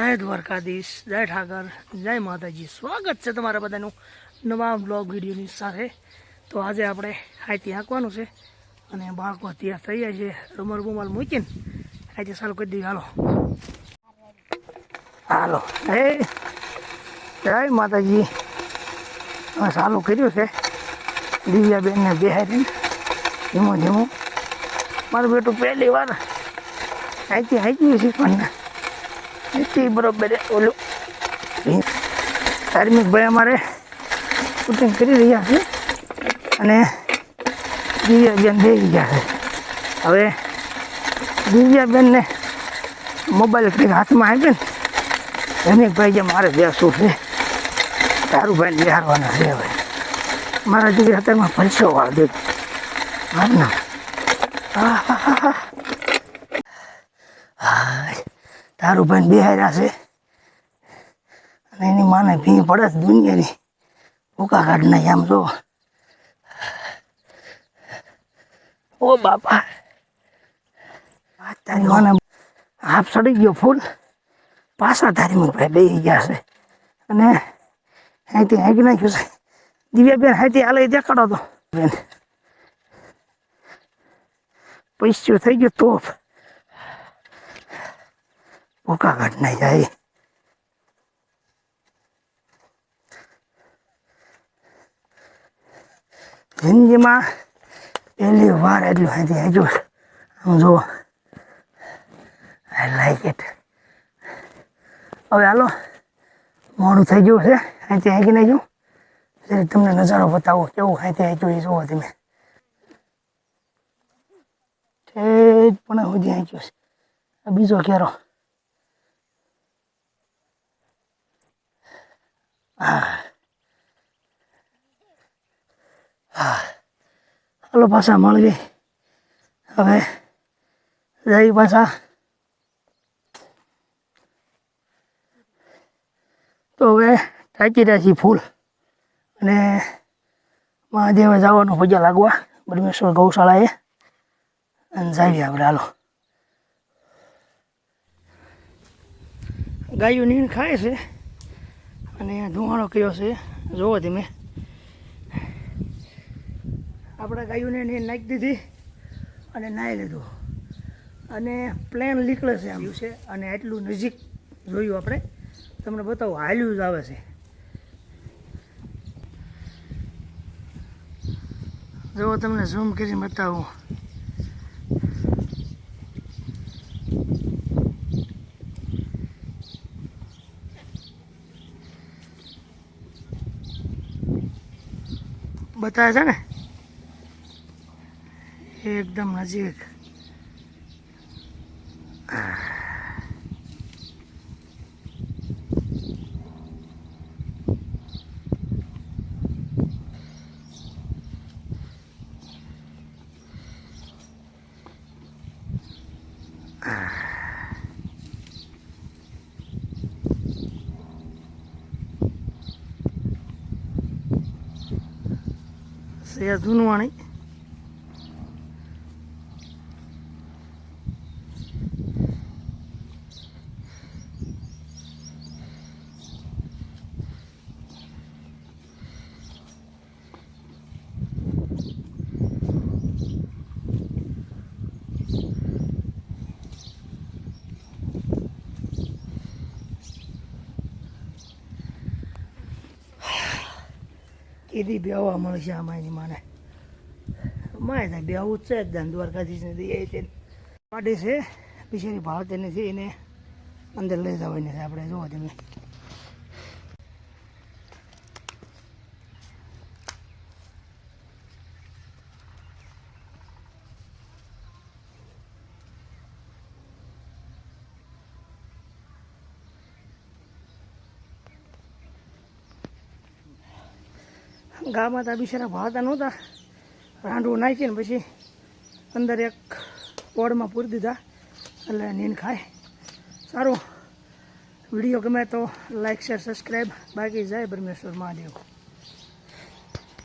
જય દ્વારકાધીશ, જય ઠાકર, જય માતાજી. સ્વાગત છે તમારા બધાનું નવા બ્લોગ વિડીયોની સાથે. તો આજે આપણે હાઈથી હાંકવાનું છે અને બાળકો તૈયાર થઈ જાય છે. રૂમાલ રૂમાલ મૂકીને હાઈથી સારું કરી દઈએ હાલો. હાલો. હે જય માતાજી. હવે સારું કર્યું છે. દિવ્યાબેનને બેહારીને ધીમું ધીમું. મારું બેટું પહેલી વાર હાઈથી હાંક્યું છે પણ નથી બરોબર ઓલું. ધાર્મિક ભાઈ અમારે શૂટિંગ કરી રહ્યા છે. અને દિવ્યાબેન દઈ ગયા છે. હવે દિવ્યાબેનને મોબાઈલ કંઈક હાથમાં આપે ને ધાર્મિકભાઈ જે મારે બેસવું છે. તારું ભાઈ બિહારવાના છે હવે. મારા દીકરા તેમાં પૈસો વાળ દે મારના તારું ભાઈ બિહાર્યા છે. અને એની માને ભી પડે છે દુનિયાની. ભૂકા કાઢ નાખી આમ જો. ઓ બાપા. તારી માને હાફ સડી ગયો ફૂલ. પાછા ધાર્મિક ભાઈ બેસી ગયા છે. અને અહીંથી હાંકી નાખ્યું છે. દિવ્યાબેન હાથી હાલે દેખાડો તો. બેન. પૈસ્યું થઈ ગયો તોપ. ભૂકા કાઢ નહીં જાય. જિંદગીમાં પહેલી વાર એટલું અહીંથી હાજુ આમ જુઓ. આઈ લાઈક ઇટ હવે હાલો, મોડું થઈ ગયું છે. અહીંથી હાંકી નાખ્યું. જરી તમને નજારો બતાવો કેવું અહીંથી હાંક્યું એ જુઓ તમે. ઠેઠ પણ સુધી હાંક્યું છે. બીજો કેરો હાલો પાછા મળીએ. હવે જઈ પાછા. તો હવે થાકી રહ્યા ફૂલ અને મહાદેવે જવાનું પૂજા લાગવા. બ્રહ્મેશ્વર ગૌશાળાએ. અને જઈએ આપણે, હાલો. ગાયો નીણ ખાય છે. અને ધુમાડો કયો છે. જોવો તમે. આપણા ગાયોને નીણ નાખી દીધી અને નાહી લીધું. અને પ્લેન નીકળે છે આમ. છે? અને એટલું નજીક જોયું આપણે. તમને બતાવું હાલ્યું જ આવે છે. જો તમને ઝૂમ કરીને બતાવું. બતાવે છે ને? એકદમ નજીક. છે ધૂનવાણી કીધી બેવા મળશે આમાં માને માય થાય બેવું જ છે દાન દ્વારકાધીશને દઈએ છે પાટી છે બિચારી ભાળતી નથી એને અંદર લઈ જવાની છે આપણે જોવો તમે ગામમાં તો આ બિચારા ભાવતા નહોતા. રાંડવું નાખીને પછી અંદર એક પોડમાં પૂરી દીધા. એટલે નીન ખાય. સારું. વીડિયો ગમે તો લાઈક શેર સબસ્ક્રાઈબ બાકી જાય બ્રહ્મેશ્વર મહાદેવ.